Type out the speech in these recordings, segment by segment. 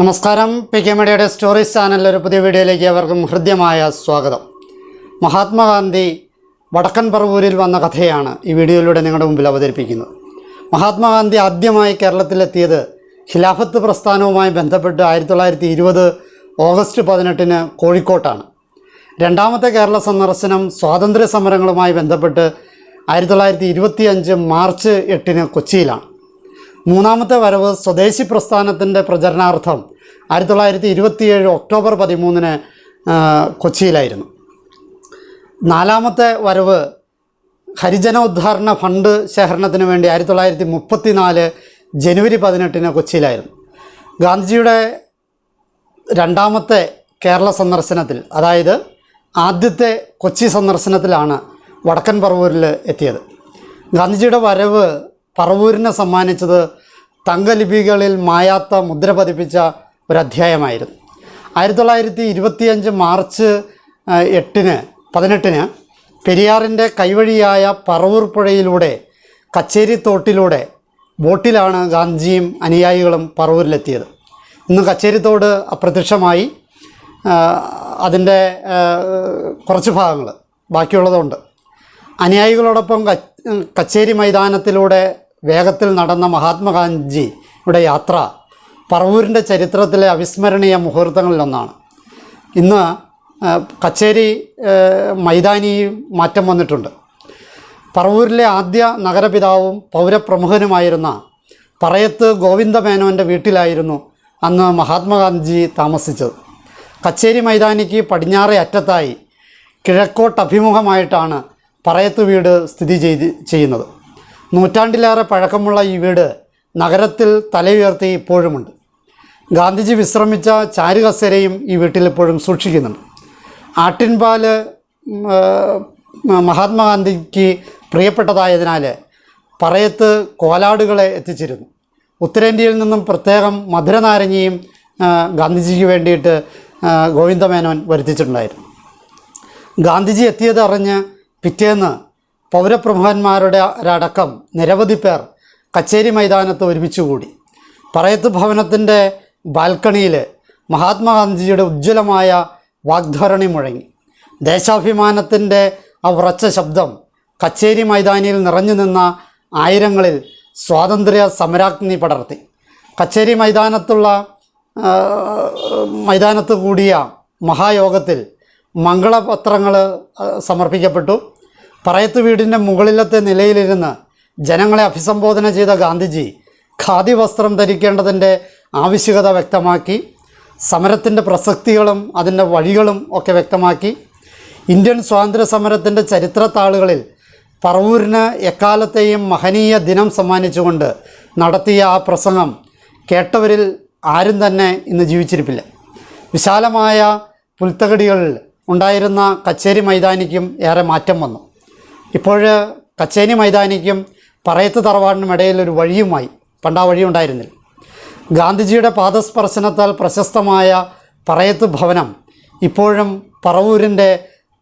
നമസ്കാരം. P K മീഡിയയുടെ stories ചാനലിലെ ഒരു പുതിയ വീഡിയോയിലേക്ക് അവർക്കും ഹൃദ്യമായ സ്വാഗതം. മഹാത്മാഗാന്ധി വടക്കൻ പറവൂരിൽ വന്ന കഥയാണ് ഈ വീഡിയോയിലൂടെ നിങ്ങളുടെ മുമ്പിൽ അവതരിപ്പിക്കുന്നത്. മഹാത്മാഗാന്ധി ആദ്യമായി കേരളത്തിലെത്തിയത് ഖിലാഫത്ത് പ്രസ്ഥാനവുമായി ബന്ധപ്പെട്ട് ആയിരത്തി തൊള്ളായിരത്തി ഇരുപത് ഓഗസ്റ്റ് പതിനെട്ടിന് കോഴിക്കോട്ടാണ്. രണ്ടാമത്തെ കേരള സന്ദർശനം സ്വാതന്ത്ര്യ സമരങ്ങളുമായി ബന്ധപ്പെട്ട് ആയിരത്തി തൊള്ളായിരത്തി ഇരുപത്തിയഞ്ച് മാർച്ച് എട്ടിന് കൊച്ചിയിലാണ്. മൂന്നാമത്തെ വരവ് സ്വദേശി പ്രസ്ഥാനത്തിന്റെ പ്രചരണാർത്ഥം ആയിരത്തി തൊള്ളായിരത്തി ഇരുപത്തിയേഴ് ഒക്ടോബർ പതിമൂന്നിന് കൊച്ചിയിലായിരുന്നു. നാലാമത്തെ വരവ് ഹരിജന ഉദ്ധാരണ ഫണ്ട് ശേഖരണത്തിന് വേണ്ടി ആയിരത്തി തൊള്ളായിരത്തി മുപ്പത്തി നാല് ജനുവരി പതിനെട്ടിന് കൊച്ചിയിലായിരുന്നു. ഗാന്ധിജിയുടെ രണ്ടാമത്തെ കേരള സന്ദർശനത്തിൽ അതായത് ആദ്യത്തെ കൊച്ചി സന്ദർശനത്തിലാണ് വടക്കൻ പറവൂരിൽ എത്തിയത്. ഗാന്ധിജിയുടെ വരവ് പറവൂരിനെ സമ്മാനിച്ചത് തങ്കലിപികളിൽ മായാത്ത മുദ്ര പതിപ്പിച്ച ഒരു അധ്യായമായിരുന്നു ആയിരത്തി തൊള്ളായിരത്തി ഇരുപത്തിയഞ്ച് മാർച്ച് എട്ടിന് പതിനെട്ടിന് പെരിയാറിന്റെ കൈവഴിയായ പറവൂർ പുഴയിലൂടെ കച്ചേരി തോട്ടിലൂടെ ബോട്ടിലാണ് ഗാന്ധിജിയും അനുയായികളും പറവൂരിലെത്തിയത്. ഇന്ന് കച്ചേരിത്തോട് അപ്രത്യക്ഷമായി അതിന്റെ കുറച്ച് ഭാഗങ്ങൾ ബാക്കിയുള്ളതുണ്ട്. അനുയായികളോടൊപ്പം കച്ചേരി മൈതാനത്തിലൂടെ വേഗത്തിൽ നടന്ന മഹാത്മാഗാന്ധിയുടെ യാത്ര പറവൂരിന്റെ ചരിത്രത്തിലെ അവിസ്മരണീയ മുഹൂർത്തങ്ങളിലൊന്നാണ് ഇന്ന് കച്ചേരി മൈതാനി മാറ്റം വന്നിട്ടുണ്ട്. പറവൂരിലെ ആദ്യ നഗരപിതാവും പൗരപ്രമുഖനുമായിരുന്ന പറയത്ത് ഗോവിന്ദമേനോന്റെ വീട്ടിലായിരുന്നു അന്ന് മഹാത്മാഗാന്ധി താമസിച്ചത്. കച്ചേരി മൈതാനിക്ക് പടിഞ്ഞാറേ അറ്റത്തായി കിഴക്കോട്ട് അഭിമുഖമായിട്ടാണ് പറയത്ത് വീട് സ്ഥിതി ചെയ്ത് ചെയ്യുന്നത്. നൂറ്റാണ്ടിലേറെ പഴക്കമുള്ള ഈ വീട് നഗരത്തിൽ തലയുയർത്തി ഇപ്പോഴുമുണ്ട്. ഗാന്ധിജി വിശ്രമിച്ച ചാരുകസേരയും ഈ വീട്ടിൽ ഇപ്പോഴും സൂക്ഷിക്കുന്നുണ്ട്. ആട്ടിൻപാൽ മഹാത്മാഗാന്ധിക്ക് പ്രിയപ്പെട്ടതായതിനാൽ പറയത്ത് കോലാടുകളെ എത്തിച്ചിരുന്നു. ഉത്തരേന്ത്യയിൽ നിന്നും പ്രത്യേകം മധുരനാരങ്ങയും ഗാന്ധിജിക്ക് വേണ്ടിയിട്ട് ഗോവിന്ദമേനോൻ വരുത്തിച്ചിട്ടുണ്ടായിരുന്നു. ഗാന്ധിജി എത്തിയത് അറിഞ്ഞ് പിറ്റേന്ന് പൗരപ്രമുഖന്മാരുടെ അടക്കം നിരവധി പേർ കച്ചേരി മൈതാനത്ത് ഒരുമിച്ച് കൂടി പറയത്ത് ഭവനത്തിന്റെ ബാൽക്കണിയിൽ മഹാത്മാഗാന്ധിജിയുടെ ഉജ്ജ്വലമായ വാഗ്ധോരണി മുഴങ്ങി. ദേശാഭിമാനത്തിന്റെ ആ ഉറച്ച ശബ്ദം കച്ചേരി മൈതാനിയിൽ നിറഞ്ഞു നിന്ന ആയിരങ്ങളിൽ സ്വാതന്ത്ര്യ സമരാഗ്നി പടർത്തി. കച്ചേരി മൈതാനത്തുള്ള മൈതാനത്ത് കൂടിയ മഹായോഗത്തിൽ മംഗളപത്രങ്ങൾ സമർപ്പിക്കപ്പെട്ടു. പറയത്ത് വീടിന്റെ മുകളിലത്തെ നിലയിലിരുന്ന് ജനങ്ങളെ അഭിസംബോധന ചെയ്ത ഗാന്ധിജി ഖാദി വസ്ത്രം ധരിക്കേണ്ടതിന്റെ ആവശ്യകത വ്യക്തമാക്കി സമരത്തിന്റെ പ്രസക്തികളും അതിന്റെ വഴികളും ഒക്കെ വ്യക്തമാക്കി. ഇന്ത്യൻ സ്വാതന്ത്ര്യ സമരത്തിന്റെ ചരിത്രത്താളുകളിൽ പറവൂരിന് എക്കാലത്തെയും മഹനീയ ദിനം സമ്മാനിച്ചുകൊണ്ട് നടത്തിയ ആ പ്രസംഗം കേട്ടവരിൽ ആരും തന്നെ ഇന്ന് ജീവിച്ചിരിപ്പില്ല. വിശാലമായ പുൽത്തകടികളിൽ ഉണ്ടായിരുന്ന കച്ചേരി മൈതാനിക്കും ഏറെ മാറ്റം വന്നു. ഇപ്പോൾ കച്ചേനി മൈതാനിക്കും പറയത്ത് തറവാടിനും ഇടയിൽ ഒരു വഴിയുമായി പണ്ട് ആ വഴി ഉണ്ടായിരുന്നില്ല ഗാന്ധിജിയുടെ പാദസ്പർശനത്താൽ പ്രശസ്തമായ പറയത്ത് ഭവനം ഇപ്പോഴും പറവൂരിന്റെ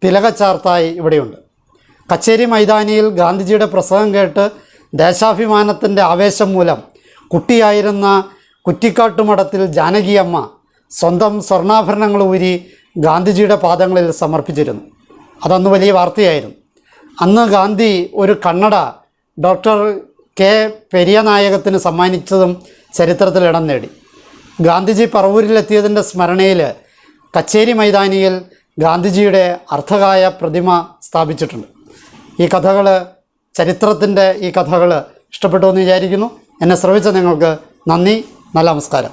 തിലകച്ചാർത്തായി ഇവിടെയുണ്ട്. കച്ചേരി മൈതാനിയിൽ ഗാന്ധിജിയുടെ പ്രസംഗം കേട്ട് ദേശാഭിമാനത്തിന്റെ ആവേശം മൂലം കുട്ടിയായിരുന്ന കുറ്റിക്കാട്ടുമഠത്തിൽ ജാനകിയമ്മ സ്വന്തം സ്വർണാഭരണങ്ങൾ ഊരി ഗാന്ധിജിയുടെ പാദങ്ങളിൽ സമർപ്പിച്ചിരുന്നു. അതന്ന് വലിയ വാർത്തയായിരുന്നു. അന്ന് ഗാന്ധി ഒരു കണ്ണട ഡോക്ടർ കെ പെരിയനായകത്തിന് സമ്മാനിച്ചതും ചരിത്രത്തിൽ ഇടം നേടി. ഗാന്ധിജി പറവൂരിലെത്തിയതിന്റെ സ്മരണയിൽ കച്ചേരി മൈതാനിയിൽ ഗാന്ധിജിയുടെ അർത്ഥകായ പ്രതിമ സ്ഥാപിച്ചിട്ടുണ്ട്. ഈ കഥകൾ ചരിത്രത്തിന്റെ ഈ കഥകൾ ഇഷ്ടപ്പെട്ടു എന്ന് വിചാരിക്കുന്നു. എന്നെ ശ്രവിച്ച നിങ്ങൾക്ക് നന്ദി നല്ല നമസ്കാരം.